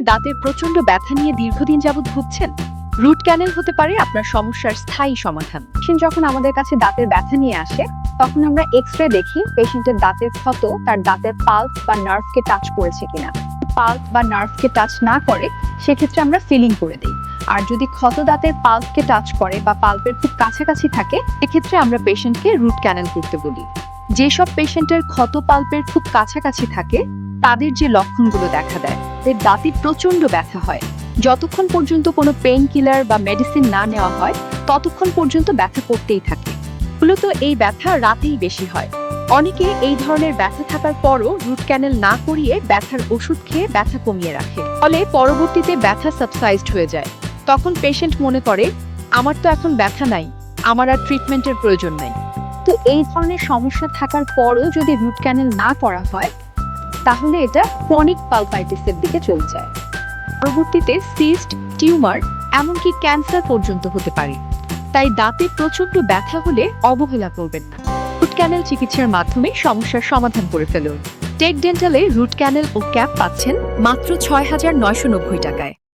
দাঁতের প্রচণ্ড ব্যথা নিয়ে দীর্ঘদিন যাবৎ ভুগছেন? রুট ক্যানেল হতে পারে আপনার সমস্যার স্থায়ী সমাধান। পেশেন্ট যখন আমাদের কাছে দাঁতের ব্যথা নিয়ে আসে, তখন আমরা এক্স রে দেখি পেশেন্টের দাঁতের ক্ষত তার দাঁতের পালস বা নার্ভকে টাচ করেছে কিনা। পালস বা নার্ভকে টাচ না করে, সেক্ষেত্রে আমরা ফিলিং করে দিই। আর যদি ক্ষত দাঁতের পালসকে টাচ করে বা পাল্পের খুব কাছাকাছি থাকে এক্ষেত্রে আমরা পেশেন্টকে রুট ক্যানেল করতে বলি। যেসব পেশেন্টের ক্ষত পাল্পের খুব কাছাকাছি থাকে, তাদের যে লক্ষণগুলো দেখা দেয়। তাদের দাঁতে প্রচণ্ড ব্যথা হয়। যতক্ষণ পর্যন্ত কোনো পেইন কিলার বা মেডিসিন না নেওয়া হয়, ততক্ষণ পর্যন্ত ব্যথা করতেই থাকে। মূলত এই ব্যথা রাতেই বেশি হয়। অনেকে এই ধরনের ব্যথা থাকার পরও রুট ক্যানেল না করিয়ে ব্যথার ওষুধ খেয়ে ব্যথা কমিয়ে রাখে। ফলে পরবর্তীতে ব্যথা সাবসাইজড হয়ে যায়। তখন পেশেন্ট মনে করে, আমার তো এখন ব্যথা নাই, আমার আর ট্রিটমেন্টের প্রয়োজন নাই। তো এই ধরনের সমস্যা থাকার পরও যদি রুট ক্যানেল না করা হয় তাহলে এটা ক্রনিক পালপাইটিসের দিকে চলে যায়। পরবর্তীতে সিস্ট টিউমার এমনকি ক্যান্সার পর্যন্ত হতে পারে। তাই দাঁতে প্রচণ্ড ব্যথা হলে অবহেলা করবেন না। রুট ক্যানেল চিকিৎসার মাধ্যমে সমস্যার সমাধান করে ফেলুন। টেক ডেন্টালে রুট ক্যানেল ও ক্যাপ পাচ্ছেন মাত্র ছয় হাজার নয়শো নব্বই টাকায়।